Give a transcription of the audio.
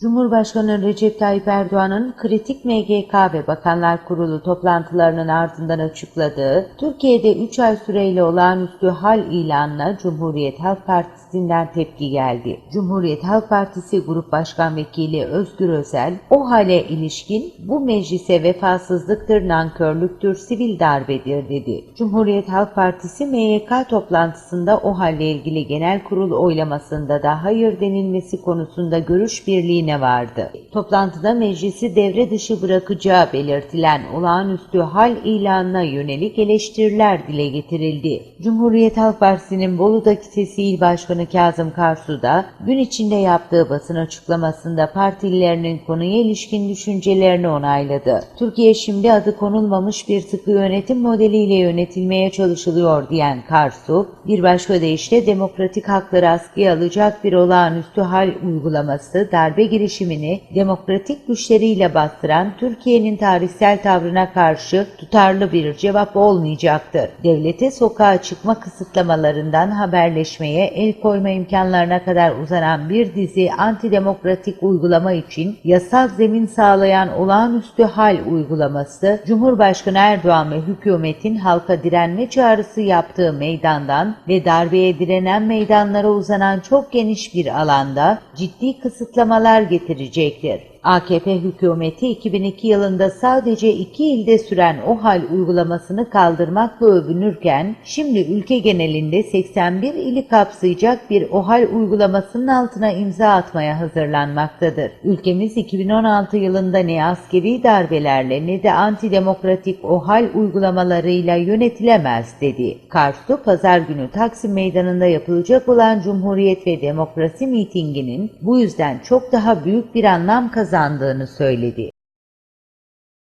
Cumhurbaşkanı Recep Tayyip Erdoğan'ın kritik MGK ve Bakanlar Kurulu toplantılarının ardından açıkladığı, Türkiye'de 3 ay süreyle olağanüstü hal ilanına Cumhuriyet Halk Partisi'nden tepki geldi. Cumhuriyet Halk Partisi Grup Başkan Vekili Özgür Özel, o hale ilişkin bu meclise vefasızlıktır, nankörlüktür, sivil darbedir dedi. Cumhuriyet Halk Partisi MYK toplantısında o halle ilgili genel kurul oylamasında da hayır denilmesi konusunda görüş birliğine vardı. Toplantıda meclisi devre dışı bırakacağı belirtilen olağanüstü hal ilanına yönelik eleştiriler dile getirildi. Cumhuriyet Halk Partisi'nin Bolu'daki Sesi İl Başkanı Kazım Karsu da gün içinde yaptığı basın açıklamasında partililerinin konuya ilişkin düşüncelerini onayladı. Türkiye şimdi adı konulmamış bir sıkı yönetim modeliyle yönetilmeye çalışılıyor diyen Karsu, bir başka deyişle demokratik hakları askıya alacak bir olağanüstü hal uygulaması darbe girişimini demokratik güçleriyle bastıran Türkiye'nin tarihsel tavrına karşı tutarlı bir cevap olmayacaktır. Devlete sokağa çıkma kısıtlamalarından haberleşmeye el koyma imkanlarına kadar uzanan bir dizi antidemokratik uygulama için yasal zemin sağlayan olağanüstü hal uygulaması, Cumhurbaşkanı Erdoğan ve hükümetin halka direnme çağrısı yaptığı meydandan ve darbeye direnen meydanlara uzanan çok geniş bir alanda ciddi kısıtlamalar getirecektir. AKP hükümeti 2002 yılında sadece iki ilde süren o hal uygulamasını kaldırmakla övünürken, şimdi ülke genelinde 81 ili kapsayacak bir OHAL uygulamasının altına imza atmaya hazırlanmaktadır. Ülkemiz 2016 yılında ne askeri darbelerle ne de antidemokratik OHAL uygulamalarıyla yönetilemez dedi. Kars'ta pazar günü Taksim Meydanı'nda yapılacak olan Cumhuriyet ve Demokrasi mitinginin bu yüzden çok daha büyük bir anlam kazandığını söyledi.